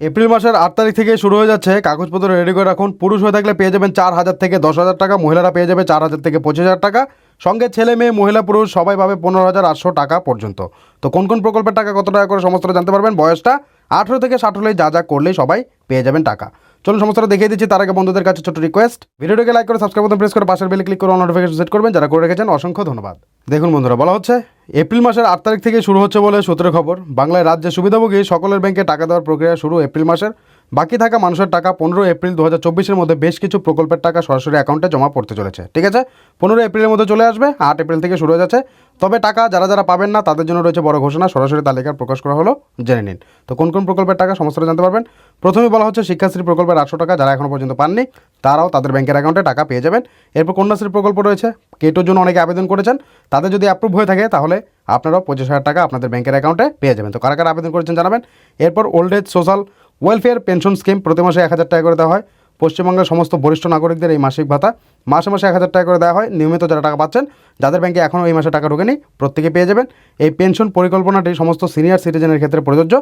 April মাসের আট তারিখ থেকে শুরু হয়ে যাচ্ছে। কাগজপত্র রেডি করে রাখুন। পুরুষ হয়ে থাকলে পেয়ে যাবেন চার হাজার থেকে দশ হাজার টাকা। মহিলারা পেয়ে যাবে চার হাজার থেকে পঁচিশ হাজার টাকা। সঙ্গে ছেলে, মেয়ে, মহিলা, পুরুষ সবাই পাবে পনেরো হাজার আটশো টাকা পর্যন্ত। তো কোন কোন প্রকল্পের টাকা কত টাকা করে সমস্তটা জানতে পারবেন? বয়সটা আঠেরো থেকে ষাট হলেই যা যা করলেই সবাই পেয়ে যাবেন টাকা। চলুন সমস্তটা দেখিয়ে দিচ্ছি। তার আগে বন্ধুদের কাছে ছোট রিকোয়েস্ট ভিডিওটিকে লাইক করে সাবস্ক্রাইব বাটন প্রেস করে, পাশের বেলে ক্লিক করে নোটিফিকেশন সেট করবেন। যারা করে রেখেছেন, অসংখ্য ধন্যবাদ। দেখুন বন্ধুরা, বলা হচ্ছে, এপ্রিল মাসের আট তারিখ থেকে শুরু হচ্ছে বলে সূত্রের খবর। বাংলায় রাজ্যে সুবিধাভোগী সকলের ব্যাংকে টাকা দেওয়ার প্রক্রিয়া শুরু এপ্রিল মাসের। বাকি থাকা মানুষের টাকা পনেরো এপ্রিল দু হাজার চব্বিশের মধ্যে বেশ কিছু প্রকল্পের টাকা সরাসরি অ্যাকাউন্টে জমা পড়তে চলেছে। ঠিক আছে? পনেরো এপ্রিলের মধ্যে চলে আসবে, আট এপ্রিল থেকে শুরু হয়ে যাচ্ছে। তবে টাকা যারা যারা পাবেন না, তাদের জন্য রয়েছে বড় ঘোষণা। সরাসরি তালিকা প্রকাশ করা হলো, জেনে নিন। তো কোন কোন প্রকল্পের টাকা সমস্তটা জানতে পারবেন? প্রথমে বলা হচ্ছে শিক্ষাশ্রী প্রকল্পের আটশো টাকা যারা এখনও পর্যন্ত পাননি, তারাও তাদের ব্যাংকের অ্যাকাউন্টে টাকা পেয়ে যাবেন। এরপর কন্যাশ্রী প্রকল্প রয়েছে। কেটোর জন্য অনেকে আবেদন করেছেন। তাদের যদি অ্যাপ্রুভ হয়ে থাকে, তাহলে আপনারাও পঁচিশ হাজার টাকা আপনাদের ব্যাংকের অ্যাকাউন্টে পেয়ে যাবেন। তো কারা কারা আবেদন করেছেন জানাবেন? এরপর old age social welfare pension scheme প্রতি মাসে এক হাজার টাকা করে দেওয়া হয়। পশ্চিমবঙ্গের সমস্ত বরিষ্ঠ নাগরিকদের এই মাসিক ভাতা মাসে মাসে এক হাজার টাকা করে দেওয়া হয়। নিয়মিত যারা টাকা পাচ্ছেন, যাদের ব্যাংকে এখনও এই মাসে টাকা ঢোকেনি, প্রত্যেকে পেয়ে যাবেন। এই পেনশন পরিকল্পনাটি সমস্ত সিনিয়র সিটিজেনের ক্ষেত্রে প্রযোজ্য।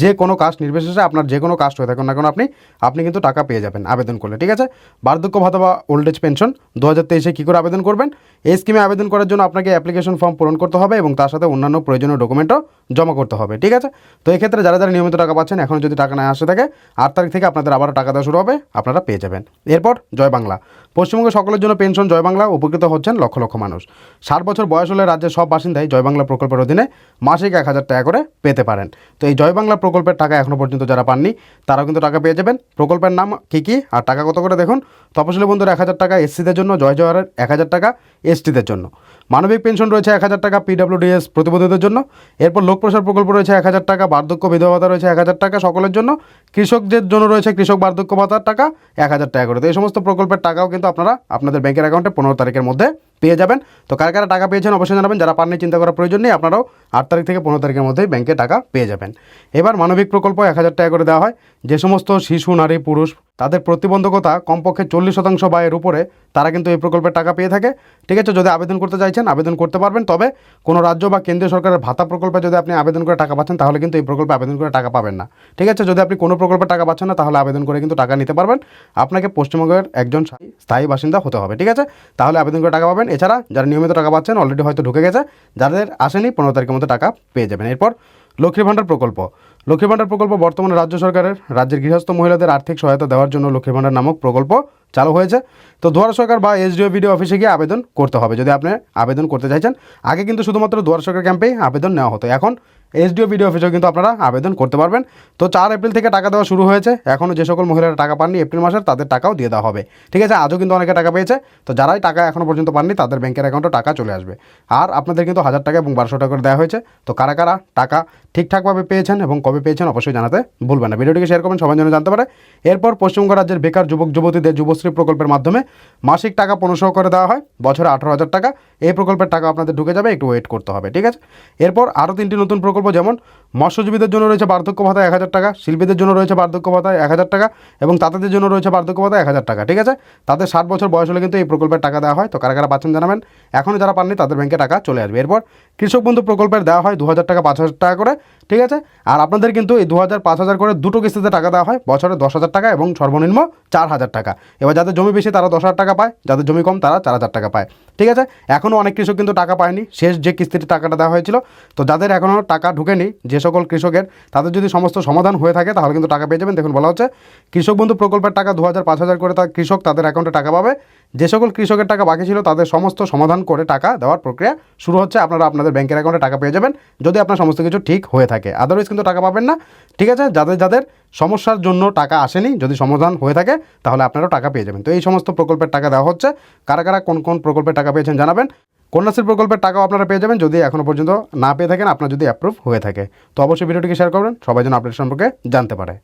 যে কোনো কাস্ট নির্বিশেষে আপনার যে কোনো কাস্ট হয়ে থাকুন না কেন আপনি আপনি কিন্তু টাকা পেয়ে যাবেন আবেদন করলে, ঠিক আছে? বার্ধক্য ভাতা বা ওল্ড এজ পেনশন দু হাজার তেইশে কী করে আবেদন করবেন? এই স্কিমে আবেদন করার জন্য আপনাকে অ্যাপ্লিকেশন ফর্ম পূরণ করতে হবে এবং তার সাথে অন্যান্য প্রয়োজনীয় ডকুমেন্টও জমা করতে হবে, ঠিক আছে? তো এক্ষেত্রে যারা যারা নিয়মিত টাকা পাচ্ছেন, এখন যদি টাকা না আসে থাকে, আট তারিখ থেকে আপনাদের আবারও টাকা দেওয়া শুরু হবে, আপনারা পেয়ে যাবেন। এরপর জয় বাংলা। পশ্চিমবঙ্গের সকলের জন্য পেনশন জয় বাংলা, উপকৃত হচ্ছেন লক্ষ লক্ষ মানুষ। ষাট বছর বয়স হলে রাজ্যের সব বাসিন্দাই জয় বাংলা প্রকল্পের অধীনে মাসিক এক হাজার টাকা করে পেতে পারেন। তো এই জয় বাংলা প্রকল্পের টাকা এখনও পর্যন্ত যারা পাননি, তারাও কিন্তু টাকা পেয়ে যাবেন। প্রকল্পের নাম কী কী আর টাকা কত করে দেখুন? তপশিলি বন্ধুর এক হাজার টাকা এসসিদের জন্য, জয় জওয়ারের এক হাজার টাকা এসটিদের জন্য। মানবিক পেনশন রয়েছে এক হাজার টাকা পিডব্লিউডিএস প্রতিবন্ধীদের জন্য। এরপর লোকপ্রসার প্রকল্প রয়েছে এক হাজার টাকা, বার্ধক্য বিধবা ভাতা রয়েছে এক হাজার টাকা সকলের জন্য। কৃষকদের জন্য রয়েছে কৃষক বার্ধক্য ভাতার টাকা এক হাজার টাকা করে। তো এই সমস্ত প্রকল্পের টাকাও কিন্তু আপনারা আপনাদের ব্যাংকের অ্যাকাউন্টে পনেরো তারিখের মধ্যে পেয়ে যাবেন। তো কারা কারা টাকা পেয়েছেন অবশ্যই জানাবেন। যারা পাননি, চিন্তা করার প্রয়োজন নেই। আপনারাও আট তারিখ থেকে পনেরো তারিখের মধ্যেই ব্যাংকে টাকা পেয়ে যাবেন। এবার মানবিক প্রকল্প এক হাজার টাকা করে দেওয়া হয়। যে সমস্ত শিশু, নারী, পুরুষ তাদের প্রতিবন্ধকতা কমপক্ষে চল্লিশ শতাংশ বা এর উপরে তারা কিন্তু এই প্রকল্পের টাকা পেয়ে থাকে। ঠিক আছে, যদি আবেদন করতে চাইছেন, আবেদন করতে পারবেন। তবে কোনো রাজ্য বা কেন্দ্রীয় সরকারের ভাতা প্রকল্পে যদি আপনি আবেদন করে টাকা পাচ্ছেন, তাহলে কিন্তু এই প্রকল্পে আবেদন করে টাকা পাবেন না। ঠিক আছে, যদি আপনি কোনো প্রকল্পে টাকা পাচ্ছেন না, তাহলে আবেদন করে কিন্তু টাকা নিতে পারবেন। আপনাকে পশ্চিমবঙ্গের একজন স্থায়ী- বাসিন্দা হতে হবে। ঠিক আছে, তাহলে আবেদন করে টাকা পাবেন। এছাড়া যারা নিয়মিত টাকা পাচ্ছেন অলরেডি হয়তো ঢুকে গেছে। যাদের আসেনি, পনেরো তারিখের মধ্যে টাকা পেয়ে যাবেন। এরপর লক্ষ্মী ভাণ্ডার প্রকল্প। লক্ষ্মী ভাণ্ডার প্রকল্প বর্তমানে রাজ্য সরকারের, রাজ্যের গৃহস্থ মহিলাদের আর্থিক সহায়তা দেওয়ার জন্য লক্ষ্মী ভাণ্ডার নামক প্রকল্প চালু হয়েছে। তো দুয়ার সরকার বা এসডিও, বিডিও অফিসে গিয়ে আবেদন করতে হবে। যদি আপনি আবেদন করতে চাইছেন, আগে কিন্তু শুধুমাত্র দুয়ার সরকার ক্যাম্পেই আবেদন নেওয়া হতো। এখন এসডিও ভিডিও অফিসেও কিন্তু আপনারা আবেদন করতে পারবেন। তো চার এপ্রিল থেকে টাকা দেওয়া শুরু হয়েছে। এখনও যে সকল মহিলারা টাকা পাননি এপ্রিল মাসের, তাদের টাকাও দিয়ে দেওয়া হবে। ঠিক আছে, আজও কিন্তু অনেকে টাকা পেয়েছে। তো যারাই টাকা এখনও পর্যন্ত পাননি, তাদের ব্যাংকের অ্যাকাউন্টে টাকা চলে আসবে। আর আপনাদের কিন্তু হাজার টাকা এবং বারোশো টাকা করে দেওয়া হয়েছে। তো কারা কারা টাকা ঠিকঠাকভাবে পেয়েছেন এবং কবে পেয়েছেন অবশ্যই জানাতে ভুলবেন না। ভিডিওটিকে শেয়ার করবেন, সবাই যেন জানতে পারে। এরপর পশ্চিমবঙ্গ রাজ্যের বেকার যুবক, যুবতীদের যুবশ্রী প্রকল্পের মাধ্যমে মাসিক টাকা পনেরোশো করে দেওয়া হয়। বছরে আঠারো হাজার টাকা। এই প্রকল্পের টাকা আপনাদের ঢুকে যাবে, একটু ওয়েট করতে হবে, ঠিক আছে? এরপর আরও তিনটি নতুন প্রকল্প যেমন মৎস্যজীবীদের জন্য রয়েছে বার্ধক্য ভাতা এক হাজার টাকা, শিল্পীদের জন্য রয়েছে বার্ধক্য ভাতা এক হাজার টাকা এবং তাদের জন্য রয়েছে বার্ধক্য ভাতা এক হাজার টাকা, ঠিক আছে? তাদের ষাট বছর বয়স হলে কিন্তু এই প্রকল্পের টাকা দেওয়া হয়। তো কারা কারা পাচ্ছেন জানাবেন। এখনও যারা পাননি, তাদের ব্যাংকে টাকা চলে আসবে। এরপর কৃষক বন্ধু প্রকল্পের দেওয়া হয় দু হাজার টাকা, পাঁচ হাজার টাকা করে, ঠিক আছে? আর আপনাদের কিন্তু এই দু হাজার পাঁচ হাজার করে দুটো কিস্তিতে টাকা দেওয়া হয়। বছরে দশ হাজার টাকা এবং সর্বনিম্ন চার হাজার টাকা। এবার যাদের জমি বেশি, তারা দশ হাজার টাকা পায়। যাদের জমি কম, তারা চার হাজার টাকা পায়। ঠিক আছে? এখনও অনেক কৃষক কিন্তু টাকা পায়নি। শেষ যে কিস্তিতে টাকাটা দেওয়া হয়েছিল। তো যাদের এখনও টাকা ঢুকেনি, যে সকল কৃষকের, তাদের যদি সমস্ত সমাধান হয়ে থাকে, তাহলে কিন্তু টাকা পেয়ে যাবেন। দেখুন, বলা হচ্ছে, কৃষক বন্ধু প্রকল্পের টাকা দু হাজার পাঁচ হাজার করে তার কৃষক তাদের অ্যাকাউন্টে টাকা পাবে। যে সকল কৃষকের টাকা বাকি ছিল, তাদের সমস্ত সমাধান করে টাকা দেওয়ার প্রক্রিয়া শুরু হচ্ছে। আপনারা আপনাদের ব্যাংকের অ্যাকাউন্টে টাকা পেয়ে যাবেন, যদি আপনার সমস্ত কিছু ঠিক হয়ে থাকে। আদারওয়াইজ কিন্তু টাকা পাবেন না। ঠিক আছে, যাদের যাদের সমস্যার জন্য টাকা আসেনি, যদি সমাধান হয়ে থাকে, তাহলে আপনারাও টাকা পেয়ে যাবেন। তো এই সমস্ত প্রকল্পের টাকা দেওয়া হচ্ছে। কারা কারা কোন কোন প্রকল্পের টাকা পেয়েছেন জানাবেন। কন্যাশ্রী প্রকল্পের টাকাও আপনারা পেয়ে যাবেন যদি এখনও পর্যন্ত না পেয়ে থাকেন, আপনার যদি অ্যাপ্রুভ হয়ে থাকে। তো অবশ্যই ভিডিওটিকে শেয়ার করবেন, সবাই যেন আপনার সম্পর্কে জানতে পারে।